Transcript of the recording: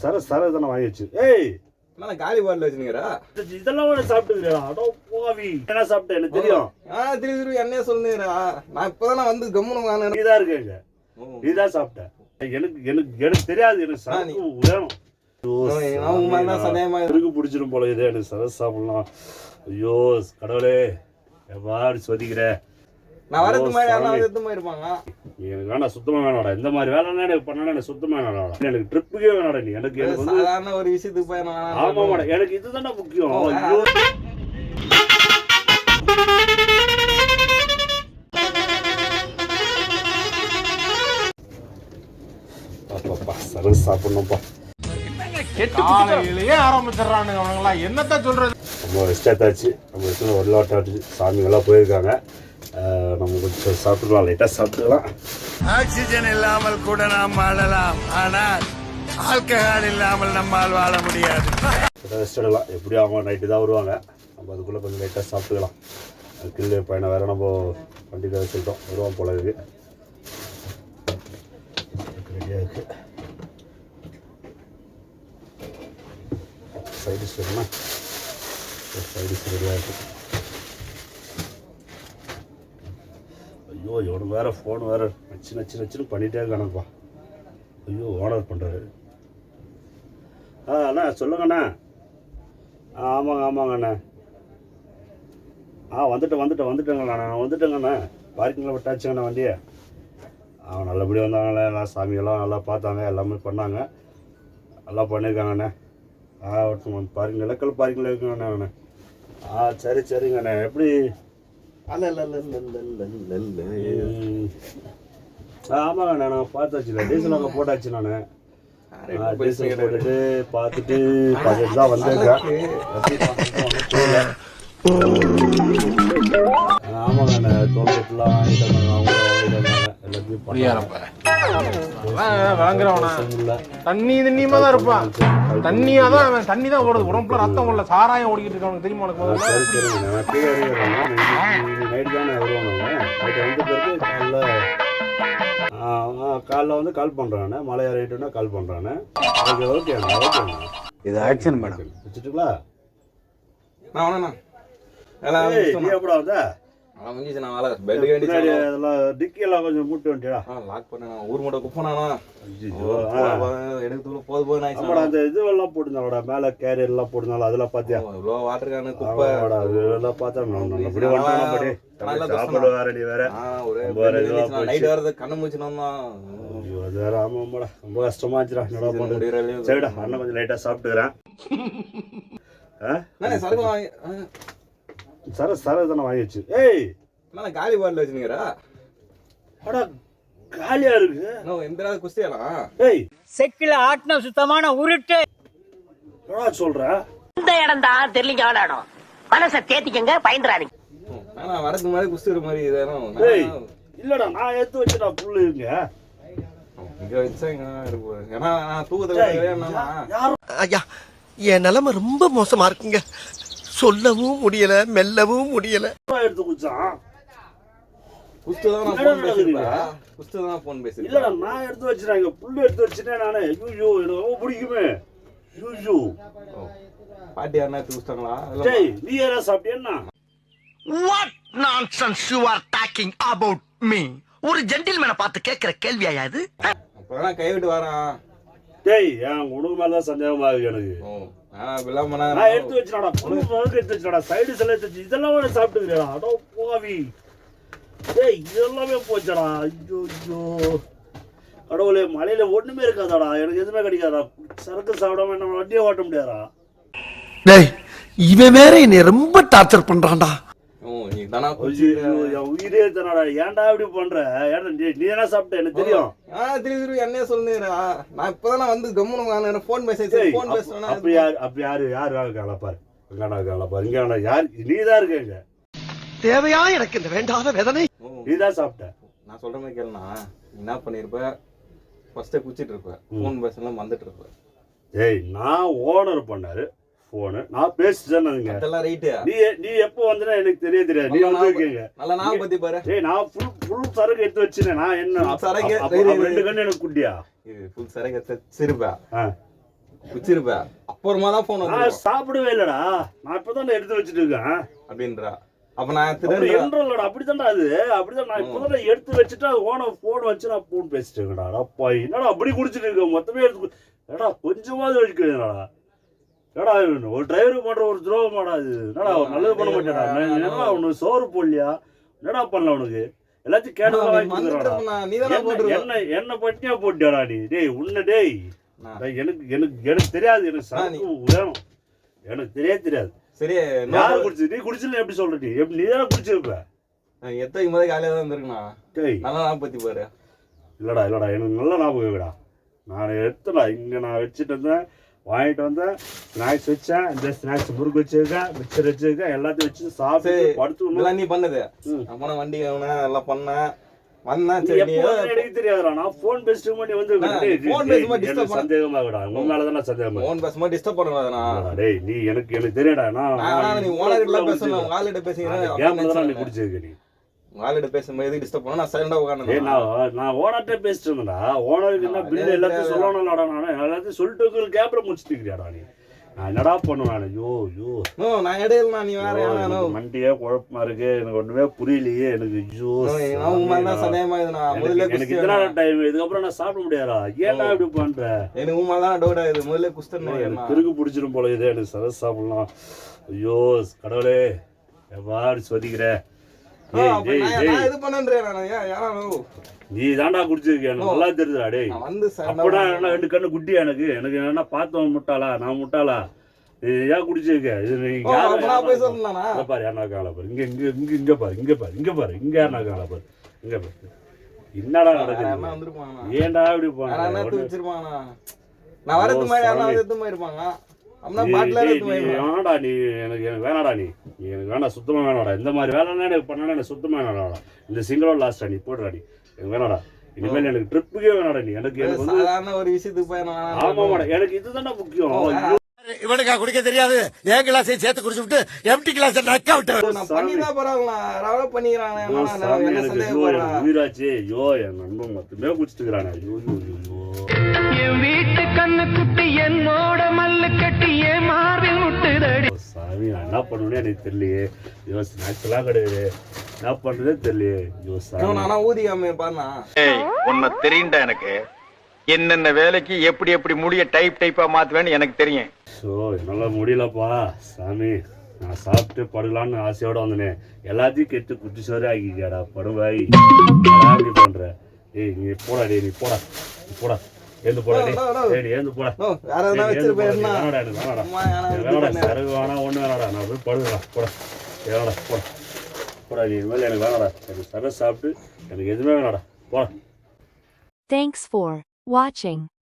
சர சர தானே வாங்கி வச்சு ஏய்! நான் காலி பாட்டில் வச்சுனுங்கிறா இது- இதெல்லாம் கூட சாப்பிட்டுக்கிறா அடோ போவி என்ன சாப்பிட்டேன் எனக்கு தெரியும். ஆ திருப்பி திருப்பி என்னைய சொல்லுங்கிறா நான் இப்போதானே வந்து கம்முனு வாங்கினேன் நீதான் இருக்கேங்க நீதான் சாப்பிட்ட. எனக்கு எனக்கு எனக்கு தெரியாது. எனக்கு சரக்கு வேணும். தான் இருக்கு. பிடிச்சிரும் போல இது எனக்கு சரக்கு சாப்பிடலாம். ஐயோ கடவுளே. எவ்வாறு சொதிக்கிற? நான் வரதுக்கு முன்னாடி. வந்து போயிருப்பாங்க எனக்கு வேணாம் சுத்தமா வேணாடா. இந்த மாதிரி வேலைன்னா எனக்கு பண்ணா எனக்கு சுத்தமா வேணாடா. எனக்கு ட்ரிப்புக்கே வேணாடா நீ. எனக்கு எனக்கு வந்து சாதாரண ஒரு விஷயத்துக்கு போய் நான் ஆமாமாடா எனக்கு இதுதானே முக்கியம். சரக்கு சாப்பிடணும்ப்பா காலையிலேயே ஆரம்பிச்சிடுறானுங்க அவனுங்களா என்னத்த சொல்றது? நம்ம ரெஸ்ட் எடுத்தாச்சு. நம்ம இடத்துல ஒரு லாட்டாச்சு சாமிங்கெல்லாம் போயிருக்காங்க. நம்ம கொஞ்சம் சாப்பிட்டுக்கலாம் லைட்டாக சாப்பிட்டுக்கலாம் ஆக்சிஜன் இல்லாமல் கூட நாம் வாழலாம். ஆனால் ஆல்கஹால் இல்லாமல் நம்மால் வாழ முடியாது. ரெஸ்ட் எடுக்கலாம் எப்படியும் அவங்க நைட்டு தான் வருவாங்க. நம்ம அதுக்குள்ளே கொஞ்சம் லைட்டாக சாப்பிட்டுக்கலாம். கில்லு பையனை வேற நம்ம வண்டியில் வச்சுக்கிட்டோம் வருவான் போல இருக்கு. ரெடியாக இருக்கு. சைடிஷ் வேணுமா? சைடிஷ் ரெடியாக இருக்கு. ஐயோ இவனுக்கு வேற ஃபோன் வேறு நச்சு நச்சு நச்சுன்னு பண்ணிகிட்டே இருக்கானப்பா ஐயோ ஓனர் பண்ணுறாரு ஆ அண்ணா சொல்லுங்கண்ணா. ஆ ஆமாங்க ஆமாங்கண்ணா. ஆ வந்துட்டேன் வந்துட்டேன் வந்துட்டேங்கண்ணா. நான் வந்துட்டேங்கண்ணா. பார்க்கிங்கில் விட்டாச்சுங்கண்ணா வண்டியை. அவன் நல்லபடியாக வந்தாங்களே எல்லாம் சாமியெல்லாம் நல்லா பார்த்தாங்க. எல்லாமே பண்ணாங்க. நல்லா பண்ணியிருக்காங்கண்ணே ஆ ஒருத்தவங்க பார்க்கிங் இலக்கல் பார்க்கிங்கில் இருக்காங்கண்ணே. ஆ சரி சரிங்கண்ணே. எப்படி அல்ல நான் பார்த்தாச்சு டீசல் அங்கே போட்டாச்சு நான் டீசல் போட்டுட்டு பார்த்துட்டு பார்த்துட்டு தான் வந்திருக்கேன் ஆமாங்க டோல்கேட்லாம் வாங்கிட்டு வந்தாங்க அவங்க வாங்கிட்டு வந்தாங்க எல்லாத்தையும் இல்ல. தண்ணி தண்ணியமா தான் இருப்பான். தண்ணியா தான் அவன் தண்ணி தான் ஓடுது. உடம்புல ரத்தம் உள்ள சாராயம் ஓடிக்கிட்டு இருக்கவனுக்கு தெரியுமா உனக்கு காலைல ஆ ஆ, காலைல வந்து கால் பண்ணுறானே மலை இறங்கிட்டோன்னா கால் பண்ணுறானே ஓகே ஓகேண்ணா ஓகேண்ணா இது ஆக்ஷன் மேடம் வச்சுட்டுங்களா? நான் வேணா நீ. எப்படா வந்த? நான் முடிஞ்சிச்சு நான் வேலை பெட் வேண்டி பின்னாடி அதெல்லாம் டிக்கி எல்லாம் கொஞ்சம் மூட்டு வந்துட்டியா லாக் பண்ணேன். ஊர் மூட்டை குப்பனானா. எடுத்து தூள் போது அந்த இதுவெல்லாம் போட்டுருந்தாங்கடா. மேலே கேரியர் எல்லாம் போட்டுருந்தாலும் அதெல்லாம் பார்த்தியா இவ்வளோ வாட்டர் கேனு குப்பை. ஆமாடா இதெல்லாம் பார்த்தா நான் நல்லபடியா வந்துட்டேன் படி நல்லா சாப்பிட வேற நீ வேற. ஒரே. நைட் வரது கண்ணு அது வேற ஆமாம்மாடா ரொம்ப கஷ்டமா இருந்துச்சுடா என்னடா சரிடா அண்ணன் கொஞ்சம் லைட்டா சாப்பிட்டுக்கிறேன். ஆ? சரக்கு சர சர தானே வாங்கி வச்சு ஏய்! அண்ணா, காலி பாட்டில் வச்சுனுங்கிறா அடா காலியா இருக்கு. இன்னும் எந்த குஸ்தியாலாம் ஏய்! செக்கில ஆட்டின சுத்தமான உருட்டு. என்னடா சொல்ற? இந்த இடம் தான் தெரியலீங்க எவ்வளோ இடம் மனசை தேத்திக்கங்க பயந்துறாதீங்க. ஆனா வரதுக்கு முன்னாடி குஸ்தி மாதிரி இதெல்லாம் ஏய் இல்லடா நான் எடுத்து வச்சுடா புல்லு இங்க. இங்க ஏன்னா நான் தூக்கத்தை ஏய், விடவே என்னன்னா யார் ஐயா என் நிலைமை ரொம்ப மோசமா இருக்குங்க. சொல்லவும் முடியல மெல்லவும் முடியல. எடுத்து தான் நான் எடுத்து வச்சிட்டேன். இங்க புல்லு எடுத்து வச்சுட்டேன் நானு. ஐயோ எனக்கு ரொம்ப பிடிக்குமே. ஐயோ பாட்டி யாருன்னா எடுத்து டேய் நீ யாரா சாப்பிட்டியா what nonsense you are talking about me ஒரு ஜென்டில்மேனை பார்த்து கேட்கிற கேள்வியா இது? அப்பதான் கை விட்டு வரான். டேய் என் உனக்கு மேல தான் சந்தேகமா இருக்கு எனக்கு? நான் எடுத்து வச்சிடா புல்லு வகுக்கு எடுத்து வச்சிடா சைடு எல்லாம் எடுத்து வச்சு இதெல்லாம் சாப்பிட்டுக்கிறா அடோ போவி டேய் இதெல்லாமே போச்சடா. ஐயோ ஐயோ. கடவுளே மலையில ஒண்ணுமே இருக்காதாடா. எனக்கு எதுவுமே கிடைக்காதா. சரக்கு சாப்பிடாம நம்ம வண்டியை ஓட்ட முடியாதா? டேய் இவன் வேற என்னை ரொம்ப டார்ச்சர் பண்றான்டா. நீ தானா உயிரே தானடா ஏன்டா இப்படி பண்ற? ஏன்டா நீ நீ என்ன சாப்பிட்ட எனக்கு தெரியும். ஆ திருப்பி திருப்பி என்னைய சொல்லுறா நான் இப்பதான் நான் வந்து கம்முனு வாங்கினேன் ஃபோன் டேய், ஃபோன் அப்ப யாரு அப்ப யாரு? யாரு இருக்காங்களா பாரு? இங்கடா இருக்காங்களா பாரு? இங்க யார்? நீ தான் இருக்கீங்க தேவையா? எனக்கு இந்த வேண்டாத வேதனை. நீ தான் சாப்பிட்ட. நான் சொல்ற மாதிரி நீ என்ன பண்ணிருப்ப? ஃபர்ஸ்டே குச்சிட்டு இருப்ப. ஃபோன் பேசலாம் வந்துட்டு இருப்ப. ஏய் நான் ஓனர் பண்ணாரு. போனு நான் பேசிட்டேன்னு அதெல்லாம் ரைட்டு நீ நீ எப்போ வந்தனா எனக்கு தெரிய தெரியாது. நீ வந்து இருக்கீங்க நல்லா நான் பத்தி பாரு. ஏய் நான் ஃபுல் ஃபுல் சரக்கு எடுத்து வச்சினேன் நான் என்ன? சரக்கு. ரெண்டு கண்ணு எனக்கு குட்டியா? இது ஃபுல் சரக்கு சிறுப்பா ஆ. குச்சிருப்ப அப்புறமா தான் போன் நான் சாப்பிடவே இல்லடா. நான் இப்பதான் எடுத்து வச்சுட்டு இருக்கேன். அப்படின்றா. அப்ப நான் என்றலடா அப்படித்தான்டா அது. அப்படிதான் நான் இப்பதான் எடுத்து வச்சுட்டு அது ஓன போன் வச்சு நான் போன் பேசிட்டு இருக்கேன்டா. அப்பா என்னடா அப்படி குடிச்சிட்டு இருக்க? மொத்தமே எடுத்து ஏடா கொஞ்சமாவது வச்சுக்கிறேன்டா ஏடா ஒரு டிரைவர் பண்ற ஒரு துரோகமாடா இது. என்னடா நல்லது பண்ண மாட்டேடா நான் என்னடா உனக்கு சோறு போடலையா? என்னடா பண்ணல உனக்கு? எல்லாத்தையும் கேட்டதெல்லாம் வாங்கி என்ன என்ன பட்டியா போட்டியாடா நீ? டேய் உன்ன டேய். எனக்கு எனக்கு எனக்கு தெரியாது. எனக்கு சரக்கு வேணும் எனக்கு தெரிய தெரியாது. சரி யாரு குடிச்சு நீ குடிச்சுன்னு எப்படி சொல்ற நீ? எப்படி நீ தானே குடிச்சிருப்ப? எத்தனை போதே காலையில தான் இருந்திருக்குண்ணா டேய். நல்லா நான் பத்தி பாரு. இல்லடா இல்லடா எனக்கு நல்ல ஞாபகம் நான் எடுத்துடா இங்க நான் வச்சுட்டு இருந்தேன். வாங்கிட்டு வந்தேன் ஸ்நாக்ஸ் வச்சேன். இந்த ஸ்நாக்ஸ் முறுக்கு வச்சிருக்கேன் மிக்சர் வச்சிருக்கேன் எல்லாத்தையும் வச்சு சாப்பிட்டு படுத்து இதெல்லாம் நீ பண்ணது போன வண்டி வாங்கினேன் எல்லாம் பண்ணேன். வந்தேன் சரி எனக்கு தெரியாதுடா. நான் ஃபோன் பேசிட்டு பண்ணி வந்து disturb எனக்கு பண்ண- சந்தேகமா இருக்குடா. உன் மேல தானே சந்தேகமா ஃபோன் பேசும்போது டிஸ்டர்ப் இல்லடா, டேய் நீ எனக்கு எனக்கு தெரியாடா நான் நீ ஓனர் கிட்ட பேசணும். உங்க ஆளுகிட்ட கேம்ல தான் நீ குடிச்சிருக்க நீ. ஆளுகிட்ட பேசும்போது எதுக்கு டிஸ்டர்ப் பண்ண நான் சைலண்டா உட்காந்து நான் நான் ஓனர்கிட்ட பேசிட்டு இருந்தேன்டா ஓனருக்கு என்ன அதே எல்லாத்தையும். சொல்லணும்லடா நான். எல்லாத்தையும் சொல்லிட்டு கேப்ல முடிச்சுட்டு இருக்கிறியாடா நீ. நான் என்னடா பண்ணுவேன் நான்? ஐயோ ஐயோ. நான் இடையில நீ வேற மண்டியே குழப்பமா இருக்கு. எனக்கு ஒண்ணுமே புரியலையே. எனக்கு ஐயோ நான் சந்தேகமா எனக்கு இதனால. டைம் இதுக்கப்புறம் நான் சாப்பிட முடியாதா? ஏன்டா இப்படி பண்ற? எனக்கு மேல தான் டவுட் ஆகுது. முதல்ல குஸ்தன் எனக்கு திருக்கு பிடிச்சிரும் போல இது எனக்கு சரஸ் சாப்பிடலாம். ஐயோ கடவுளே. எவ்வாறு சொதிக்கிற நீ தாண்டா குடிச்சிருக்க எனக்கு நல்லா தெரியுதுடா டேய். அப்படா என்ன ரெண்டு கண்ணு குட்டி எனக்கு? எனக்கு என்ன பார்த்தவன் முட்டாளா நான் முட்டாளா? ஏன் குடிச்சிருக்க இது யாரு- பாரு யாருனா காலை பாரு. இங்க இங்க இங்க இங்க பாரு இங்க பாரு இங்க பாரு. இங்க யாருனா காலை பாரு? இங்க பாரு. என்னடா யாரா நடக்குது? ஏன்டா இப்படி யாரா வச்சிருப்பாங்கண்ணா. நான் வரது மாதிரி யாரா. எடுத்து வேணாடா நீ எனக்கு எனக்கு வேணாடா நீ. எனக்கு வேணாம் சுத்தமா வேணாடா இந்த மாதிரி வேலைன்னா எனக்கு பண்ணா எனக்கு சுத்தமா வேணாடா இந்த சிங்கிளோ லாஸ்டா நீ போடுறா நீ. எனக்கு வேணாடா இனிமேல் எனக்கு ட்ரிப்புக்கே வேணாடா நீ. எனக்கு எனக்கு சாதாரண ஒரு விஷயத்துக்கு போய் நான் ஆமாமாடா எனக்கு இதுதான்டா முக்கியம். ஐயோ, இவனுக்கா குடிக்க தெரியாது? என் கிளாஸையும் சேர்த்து குடிச்சு விட்டு எம்டி கிளாஸ் நக்க விட்டு பண்ணிதான் பரவாயில்ல ரவலை பண்ணிக்கிறான் உயிராச்சு. ஐயோ என் நண்பன் ஐயோ ஐயோ, ஐயோ. என் வீட்டு கண்ணு குட்டி என்னோட மல்லு சாமி நான் என்ன பண்ணுவேன்னு எனக்கு தெரியலையே. ஐயோ ஸ்நாக்ஸ் எல்லாம் கிடையாது. என்ன பண்றதே தெரியலையே. ஐயோ சாமி. நானா ஊதிக்காம பாருண்ணா. ஏய் உன்னை தெரியும்டா எனக்கு. என்னென்ன வேலைக்கு எப்படி எப்படி முடிய டைப் டைப்பா மாத்துவேன்னு எனக்கு தெரியும். ஸோ என்னால் முடியலப்பா. சாமி நான் சாப்பிட்டு படுக்கலான்னு ஆசையோட வந்தனே. எல்லாத்தையும் கெட்டு குட்டி சோறு ஆக்கிக்கியாடா படுவாய் இப்படி பண்ற. ஏய் நீ போடா டேய் நீ போடா. நீ போடா. ஏந்து போடா டேய். ஏந்து போடா. வேற எதுனா. வச்சிருப்பேன் நீ வேணாடா எனக்கு வேணாடா. சரகு வேணாம் ஒன்றும் வேணாடா நான் போய் படுக்கலாம் போடா. வேணாடா போடா. போடா நீ இனிமேல் எனக்கு வேணாடா. எனக்கு சரகு சாப்பிட்டு எனக்கு எதுவுமே வேணாடா. போடா. Thanks for watching.